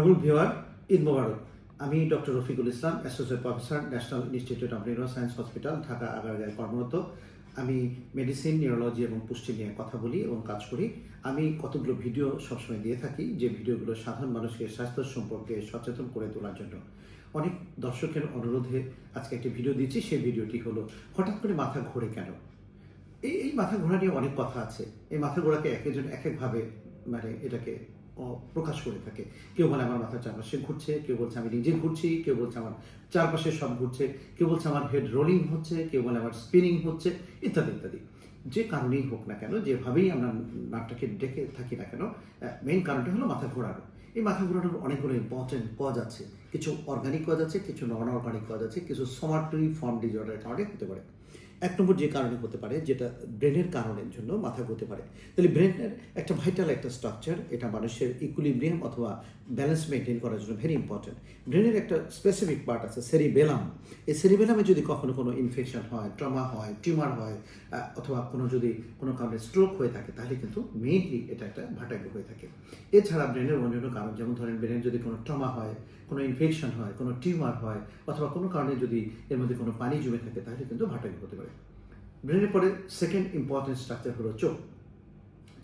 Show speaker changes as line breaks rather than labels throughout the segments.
Honourable ভিওয়ার Eid মোবারক আমি doctor Rafiqul Islam associate professor national institute of neuroscience hospital Dhaka আগারগাঁয়ে কর্মরত। আমি medicine neurology এবং পুষ্টি নিয়ে কথা বলি এবং কাজ করি। আমি কতগুলো ভিডিও সবসময় দিয়ে থাকি, যে ভিডিওগুলো সাধারণ মানুষকে স্বাস্থ্য সম্পর্কে সচেতন করে তোলার জন্য। অনেক দর্শকের অনুরোধে আজকে একটি ভিডিও দিচ্ছি সেই ভিডিওটি হলো, হঠাৎ করে মাথা ঘোরে কেন? এই এই মাথা ঘোরা নিয়ে অনেক কথা আছে। এই মাথা ঘোরাকে এক একজন এক একভাবে মানে এটাকে প্রকাশ করে থাকে। কেউ বলে, আমার মাথার চারপাশে ঘুরছে। কেউ বলছে, আমি নিজে ঘুরছি। কেউ বলছে, আমার চারপাশে সব ঘুরছে। কেউ বলছে, আমার হেড রোলিং হচ্ছে। কেউ বলে, আমার স্পিনিং হচ্ছে। ইত্যাদি ইত্যাদি। যে কারণেই হোক না কেন, যেভাবেই আমরা নাটটাকে ডেকে থাকি না কেন মেইন কারণটা হলো মাথা ঘোরানো। এই মাথা ঘোরানোর অনেকগুলো ইম্পর্টেন্ট কজ আছে। কিছু অর্গানিক কজ আছে, কিছু নন অর্গানিক কজ আছে, কিছু সোমাটরি ফর্ম ডিজর্ডারের কারণে হতে পারে। এক নম্বর যে কারণে হতে পারে, যেটা ব্রেনের কারণের জন্য মাথা ঘুরতে পারে। তাহলে ব্রেনের একটা ভাইটাল একটা স্ট্রাকচার, এটা মানুষের ইকুইলিব্রিয়াম অথবা ব্যালেন্স মেনটেন করার জন্য ভেরি ইম্পর্টেন্ট ব্রেনের একটা স্পেসিফিক পার্ট আছে সেরিবেলাম এই সেরিবেলামে যদি কখনো কোনো ইনফেকশন হয় ট্রমা হয় টিউমার হয় অথবা কোনো যদি কোনো কারণে স্ট্রোক হয়ে থাকে, তাহলে কিন্তু মেইনলি এটা একটা ভাটাগ্য হয়ে থাকে। এছাড়া ব্রেনের অন্যান্য কারণ, যেমন ধরেন ব্রেনের যদি কোনো ট্রমা হয় কোনো ইনফেকশন হয়, কোনো টিউমার হয়, অথবা কোনো কারণে যদি এর মধ্যে কোনো পানি জমে থাকে, তাহলে কিন্তু ভাটাগ্য হতে পারে। ব্রেনের পরে সেকেন্ড ইম্পর্টেন্ট স্ট্রাকচার হলো চোখ।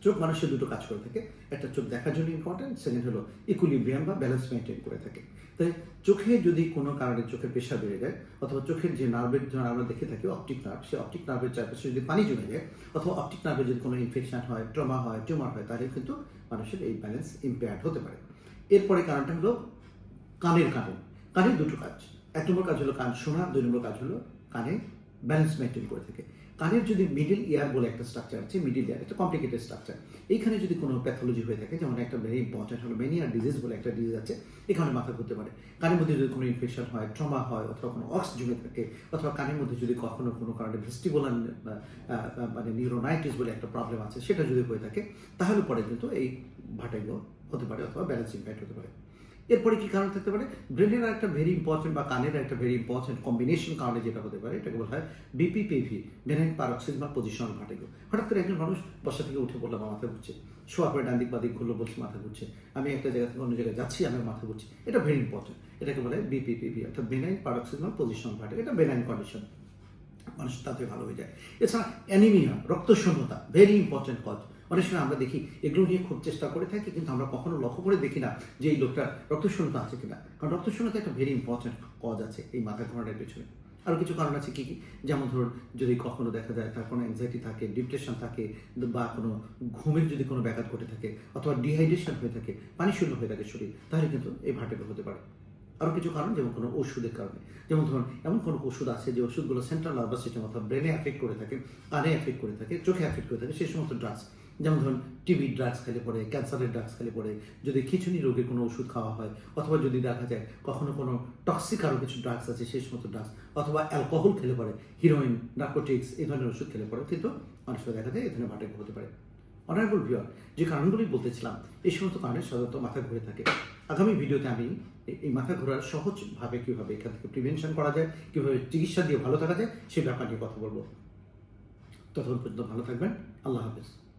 চোখ মানুষের দুটো কাজ করে থাকে। একটা চোখ দেখার জন্য ইম্পর্টেন্ট সেকেন্ড হলো ইকুইলিব্রিয়াম বা ব্যালেন্স মেনটেন করে থাকে। তাই চোখে যদি কোনো কারণে চোখের প্রেশার বেড়ে যায়, অথবা চোখের যে নার্ভের জন্য আমরা দেখে থাকি অপটিক নার্ভ সেই অপটিক নার্ভের চারপাশে যদি পানি জমে যায়, অথবা অপটিক নার্ভের যদি কোনো ইনফেকশন হয় ট্রমা হয় টিউমার হয়, তাহলে কিন্তু মানুষের এই ব্যালেন্স ইম্পেয়ার্ড হতে পারে। এরপরে কারণটা হলো কানের কারণ কানের দুটো কাজ। এক নম্বর কাজ হলো কান শোনা দুই নম্বর কাজ হলো কানে ব্যালেন্স মেনটেন করে থাকে। কানের যদি মিডিল ইয়ার বলে একটা স্ট্রাকচার আছে মিডিল ইয়ার একটা কমপ্লিকেটেড স্ট্রাকচার এইখানে যদি কোনো প্যাথোলজি হয়ে থাকে, যেমন একটা ভেরি ইম্পর্টেন্ট হলো মেনিয়ার ডিজিজ বলে একটা ডিজিজ আছে, এখানে মাথা ঘুরতে পারে। কানের মধ্যে যদি কোনো ইনফেকশন হয় ট্রমা হয়, অথবা কোনো অক্স জমে থাকে, অথবা কানের মধ্যে যদি কখনো কোনো কারণে ভেস্টিবুলার মানে নিউরোনাইটিস বলে একটা প্রবলেম আছে, সেটা যদি হয়ে থাকে, তাহলে পরে কিন্তু এই ভাটাগুলো হতে পারে, অথবা ব্যালেন্স ইম্প্যাক্ট হতে পারে। এরপরে কি কারণ থাকতে পারে? ব্রেনের একটা ভেরি ইম্পর্টেন্ট বা কানের একটা ভেরি ইম্পর্টেন্ট কম্বিনেশন কারণে যেটা হতে পারে, এটাকে বলা হয় বিপিপিভি বেনাইন পারক্সিস বা পজিশন ঘাটেগো হঠাৎ করে একজন মানুষ বসা থেকে উঠে আমার মাথা ঘুরছে। শোয়া পরে ডান দিক বা দিক ঘুরলো বলছে মাথা ঘুরছে। আমি একটা জায়গা থেকে অন্য জায়গায় যাচ্ছি, আমার মাথা ঘুরছে। এটা ভেরি ইম্পর্টেন্ট এটাকে বলে বিপিপিভি অর্থাৎ বেনাইন পারক্সিস পজিশন ঘাটেগো এটা বেনাইন কন্ডিশন মানুষ তাতে ভালো হয়ে যায়। এছাড়া অ্যানিমিয়া রক্তশূন্যতা ভেরি ইম্পর্টেন্ট কজ অনেক সময় আমরা দেখি, এগুলো নিয়ে খুব চেষ্টা করে থাকি, কিন্তু আমরা কখনো লক্ষ্য করে দেখি না যে এই লোকটা রক্তশূন্যতা আছে কিনা। কারণ রক্তশূন্যতা একটা ভেরি ইম্পর্টেন্ট কজ আছে এই মাথা ঘোরানোর পেছনে। আরও কিছু কারণ আছে কি কি? যেমন ধরুন, যদি কখনো দেখা যায় তার কোনো অ্যাংজাইটি থাকে ডিপ্রেশন থাকে, বা কোনো ঘুমের যদি কোনো ব্যাঘাত ঘটে থাকে, অথবা ডিহাইড্রেশন হয়ে থাকে, পানি শূন্য হয়ে থাকে শরীর, তাহলে কিন্তু এই ভার্টিগো হতে পারে। আরও কিছু কারণ, যেমন কোনো ওষুধের কারণে। যেমন ধরুন, এমন কোনো ওষুধ আছে যে ওষুধগুলো সেন্ট্রাল নার্ভাস সিস্টেম অর্থাৎ ব্রেনে অ্যাফেক্ট করে থাকে, কানে অ্যাফেক্ট করে থাকে, চোখে অ্যাফেক্ট করে থাকে, সেই সমস্ত ড্রাগস যেমন ধরুন টিবি ড্রাগস খেলে পরে ক্যান্সারের ড্রাগস খেলে পরে যদি খিচুনি রোগে কোনো ওষুধ খাওয়া হয়, অথবা যদি দেখা যায় কখনো কোনো টক্সিক আরও কিছু ড্রাগস আছে, সেই সমস্ত ড্রাগস অথবা অ্যালকোহল খেলে পরে হিরোইন নার্কোটিক্স এই ধরনের ওষুধ খেলে পরে কিন্তু মানুষের দেখা যায় এই ধরনের হতে পারে। অনারেবল ভিওর যে কারণগুলি বলতেছিলাম, এই সমস্ত কারণে সাধারণত মাথা ঘুরে থাকে। আগামী ভিডিওতে আমি এই- এই মাথা ঘোরার সহজভাবে কীভাবে এখান থেকে প্রিভেনশন করা যায়, কীভাবে চিকিৎসা দিয়ে ভালো থাকা যায় সেই ব্যাপার নিয়ে কথা বলব। ততক্ষণ পর্যন্ত ভালো থাকবেন। আল্লাহ হাফেজ।